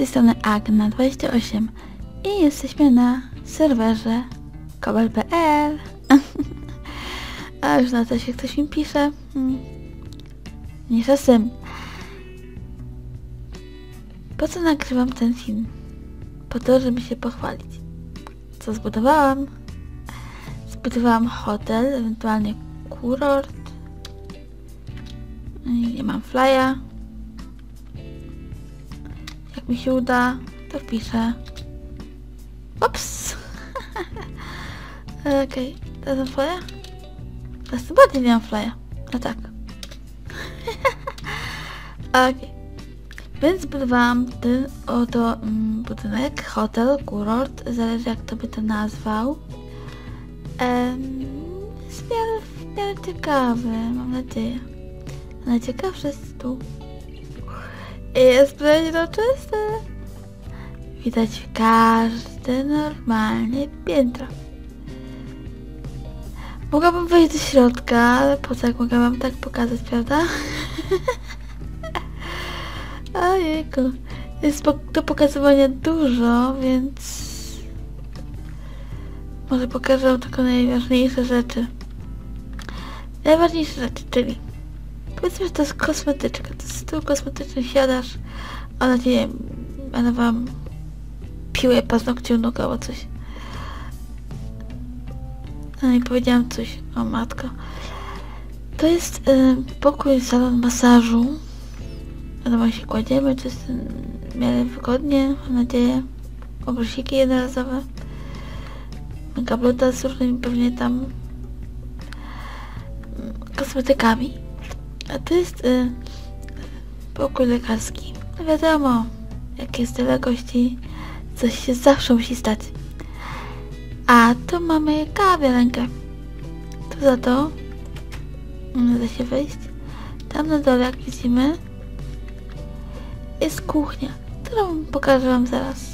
tej strony Agna28 i jesteśmy na serwerze kobel.pl A już na to się ktoś mi pisze. Hmm. Nie czasem. Po co nagrywam ten film? Po to, żeby się pochwalić. Co zbudowałam? Zbudowałam hotel, ewentualnie kurort. I Nie mam flya. Mi się uda, to wpiszę. Ups! Okej, to są? To jest bardziej nie mam flya. No tak. Okej. Więc zbudowałam ten oto mm, budynek, hotel, kurort, zależy jak to by to nazwał. Em, jest w miarę, ciekawy, mam nadzieję. A najciekawszy jest tu. Jest przeźroczyste. Widać każde normalnie piętro. Mogłabym wejść do środka, ale po co jak mogę wam tak pokazać, prawda? Ojejku. Jest do pokazywania dużo, więc... Może pokażę tylko najważniejsze rzeczy. Najważniejsze rzeczy, czyli... Powiedzmy, to jest kosmetyczka. To jest stół kosmetyczny, siadasz, ona nie wiem, ona wam piłę paznokciu nóg albo coś. No i powiedziałam coś, o matko. To jest y, pokój, salon masażu. Wiadomo, się kładziemy, to jest w miarę wygodnie, mam nadzieję. Obrusiki jednorazowe. Gablota z różnymi pewnie tam mm, kosmetykami. A to jest y, pokój lekarski. No wiadomo, jak jest tyle gości, coś się zawsze musi stać. A tu mamy kawiarenkę. Tu za to mm, da się wejść. Tam na dole, jak widzimy, jest kuchnia, którą pokażę wam zaraz.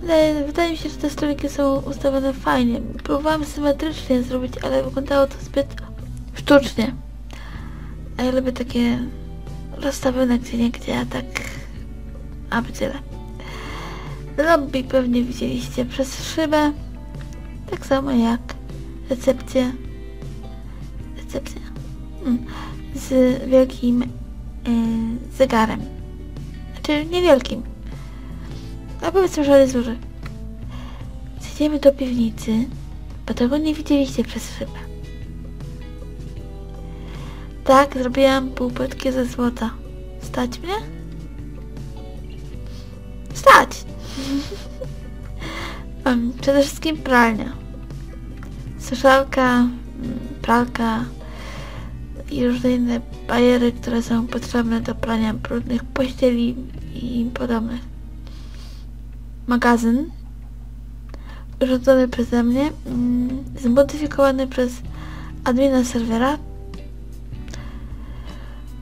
Wydaje, wydaje mi się, że te stoliki są ustawione fajnie. Próbowałam symetrycznie zrobić, ale wyglądało to zbyt sztucznie. A ja lubię takie rozstawione gdzie niegdzie, a tak... A tyle. Lobby pewnie widzieliście przez szybę. Tak samo jak recepcję. Recepcja? Mm. Z wielkim y, zegarem. Znaczy niewielkim. A powiedzmy, że jest duży. Zjedziemy do piwnicy, bo tego nie widzieliście przez szybę. Tak, zrobiłam półpłytkie ze złota. Stać mnie? Stać! Przede wszystkim pralnia. Suszalka, mm, pralka i różne inne bajery, które są potrzebne do prania brudnych pościeli i im podobnych. Magazyn urządzony przeze mnie, mm, zmodyfikowany przez admina serwera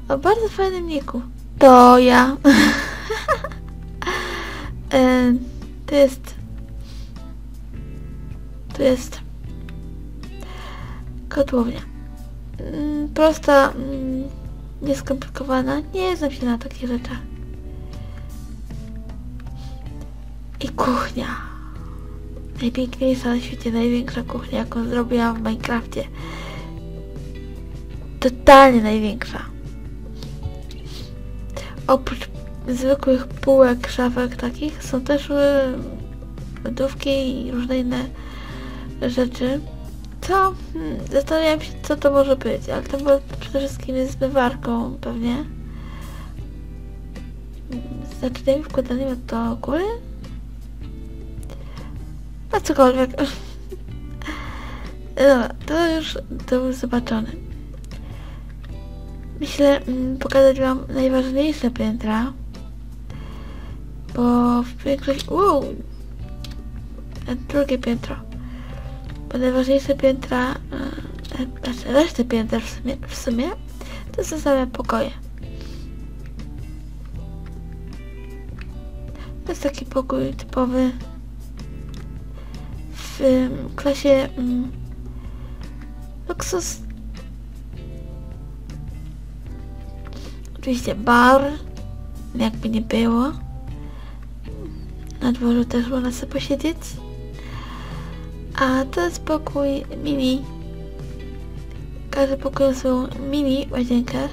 o bardzo fajnym niku. To ja. e, to jest... To jest... Kotłownia. Mm, Prosta, mm, nieskomplikowana. Nie znam się na takich rzeczach. I kuchnia. Najpiękniejsza na świecie, największa kuchnia, jaką zrobiłam w Minecrafcie. Totalnie największa. Oprócz zwykłych półek, szafek takich są też y, lodówki i różne inne rzeczy. Co? Hmm, zastanawiam się, co to może być, ale to było przede wszystkim jest zmywarką pewnie. Z naczyniami wkładanymi do góry? A cokolwiek. Dobra, to już, to już zobaczone. Myślę mm, pokazać wam najważniejsze piętra. Bo w większości... Wow! Drugie piętro. Bo najważniejsze piętra... e, Znaczy resztę pięter w sumie, w sumie to są same pokoje. To jest taki pokój typowy w em, klasie mm, luksus Oczywiście bar, jakby nie było. Na dworzu też można sobie posiedzieć. A to jest pokój mini. Każdy pokój swoją mini łazienkę.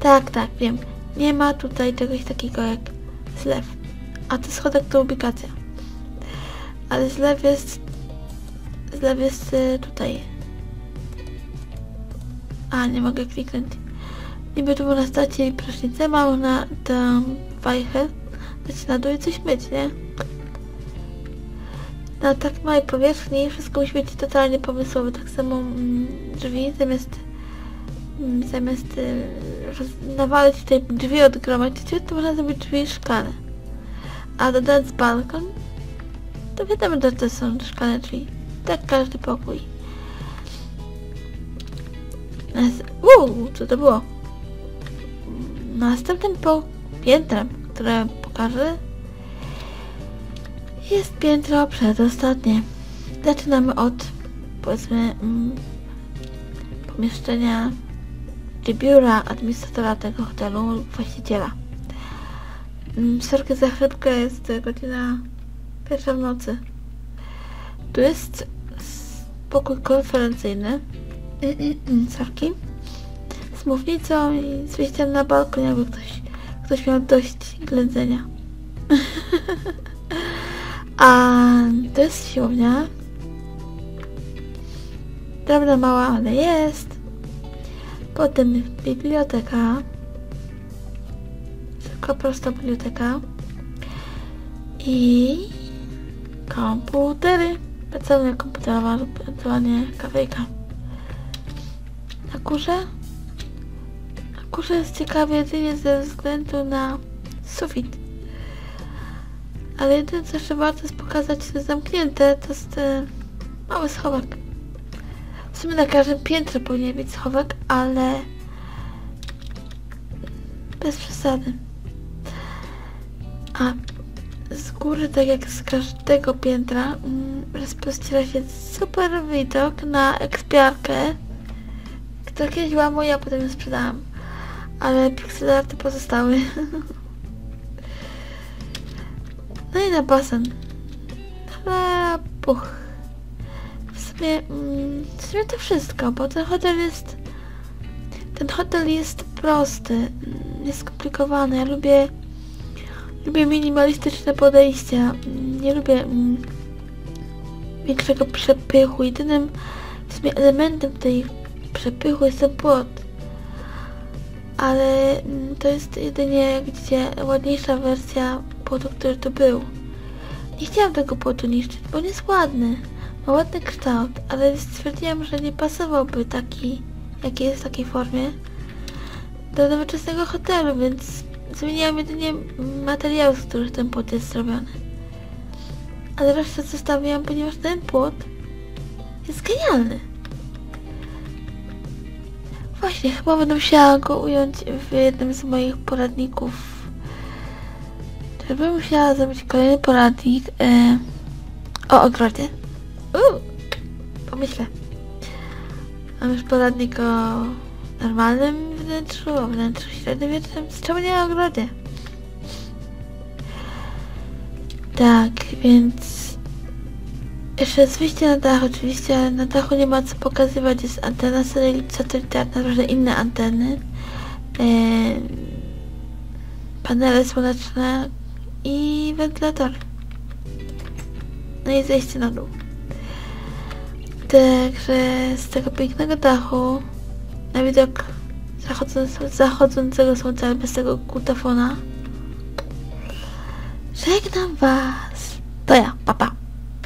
Tak, tak, wiem. Nie ma tutaj czegoś takiego jak zlew. A to schodek to ubikacja. Ale zlew jest... Zlew jest y, tutaj. A, nie mogę kliknąć. Niby tu można stać i prysznicę, mam na tę wajchę. Dać na dół i coś myć, nie? Na tak małej powierzchni wszystko musi być totalnie pomysłowe. Tak samo mm, drzwi zamiast mm, zamiast y, nawalić tutaj drzwi od to można zrobić drzwi szklane. A dodając balkon, to wiadomo, że to są szklane drzwi. Tak każdy pokój. Uuu, co to było? Następnym po piętrem, które pokażę, jest piętro przedostatnie. Zaczynamy od, powiedzmy, mm, pomieszczenia czy biura administratora tego hotelu lub właściciela. Mm, Sorkę za chrypkę jest godzina pierwsza w nocy. Tu jest pokój konferencyjny. Mm, mm, Sorki. Z mównicą i z wyjściem na balkon, jakby ktoś, ktoś miał dość ględzenia. A to jest siłownia. Drobna mała, ale jest. Potem biblioteka. Tylko prosta biblioteka. I komputery. Pracownia komputerowa lub ewentualnie kafejka. Na górze? Górze jest ciekawie jedynie ze względu na sufit. Ale jedyne co jeszcze warto jest pokazać, co zamknięte, to jest e, mały schowek. W sumie na każdym piętrze powinien być schowek, ale bez przesady. A z góry, tak jak z każdego piętra, mm, rozpościera się super widok na ekspiarkę, która kiedyś była moja, a potem ją sprzedałam. Ale pixelarty pozostały. No i na basen. Ale puch. W sumie, mm, w sumie to wszystko, bo ten hotel jest... Ten hotel jest prosty, mm, nieskomplikowany. Ja lubię... Lubię minimalistyczne podejścia. Mm, Nie lubię mm, większego przepychu. Jedynym w sumie elementem tej przepychu jest ten płot. Ale mm, to jest jedynie, widzicie, ładniejsza wersja płotu, który tu był. Nie chciałam tego płotu niszczyć, bo on jest ładny. Ma ładny kształt, ale stwierdziłam, że nie pasowałby taki, jaki jest w takiej formie do nowoczesnego hotelu, więc zmieniłam jedynie materiały, z których ten płot jest zrobiony. Ale resztę zostawiłam, ponieważ ten płot jest genialny. Właśnie, chyba będę musiała go ująć w jednym z moich poradników. Czy musiała zrobić kolejny poradnik e, o ogrodzie? Uuu, pomyślę. Mam już poradnik o normalnym wnętrzu, o wnętrzu średniowiecznym, z czemu nie o ogrodzie? Tak, więc jeszcze z wyjścia na dach oczywiście, ale na dachu nie ma co pokazywać, jest antena satelit- satelitarna, różne inne anteny, panele słoneczne i wentylatory. No i zejście na dół. Także z tego pięknego dachu na widok zachodzącego słońca, ale bez tego kutafona żegnam was. To ja.